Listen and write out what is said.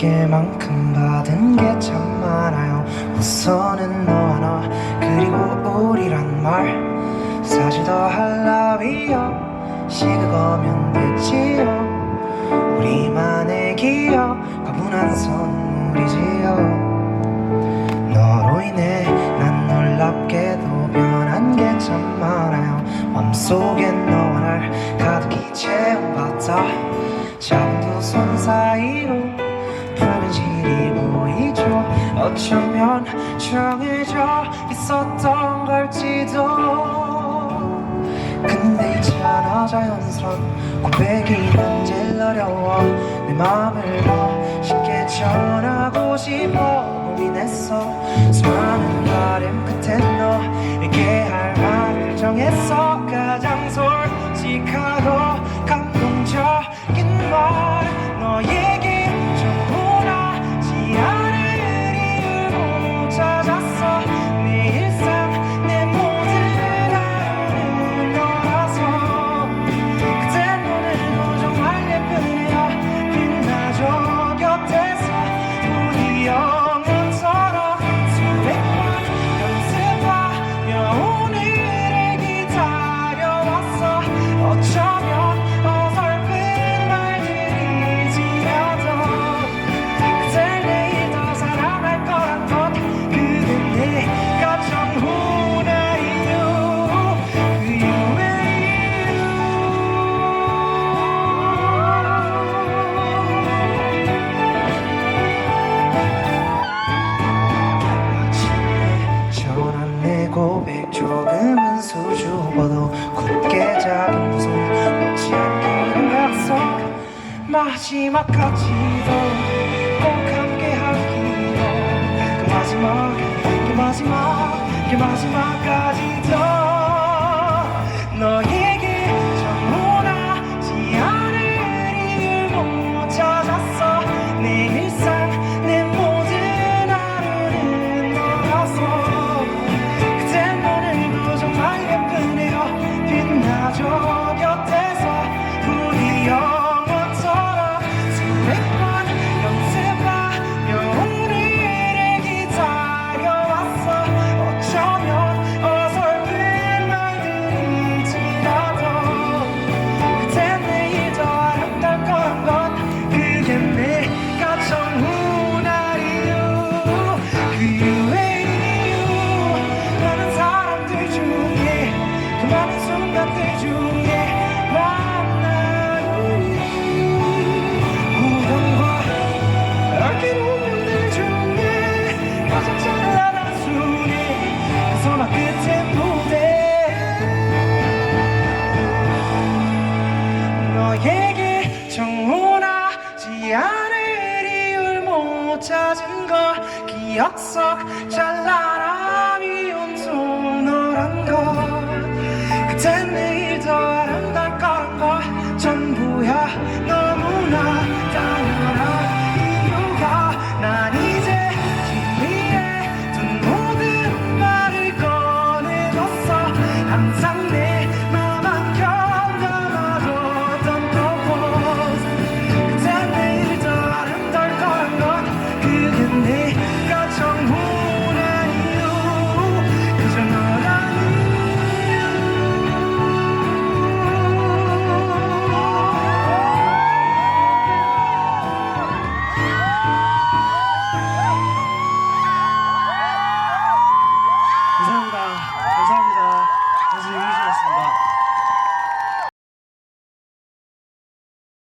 어깨만큼 받은 게 참 많아요. 우선은 너와 나 그리고 우리란 말. 사실 더 할라위요. 시그거면 됐지요. 우리만의 기억 과분한 선물이지요. 너로 인해 난 놀랍게도 변한 게 참 많아요. 맘속엔 너와 날 가득히 채워봤다. 작은 손사 정해져 있었던 걸지도. 근데 있잖아 자연스런 고백이 제일 어려워 내 맘을 더 쉽게 전하고 싶어 고민했어. 수많은 바람 끝에 너에게 할 말을 정했어 마지막까지도 꼭 함께 하기로. 그 마지막 그 마지막 그 마지막까지도 찾은 걸 기억 속 찬란함이 온통 너란 걸 그땐 내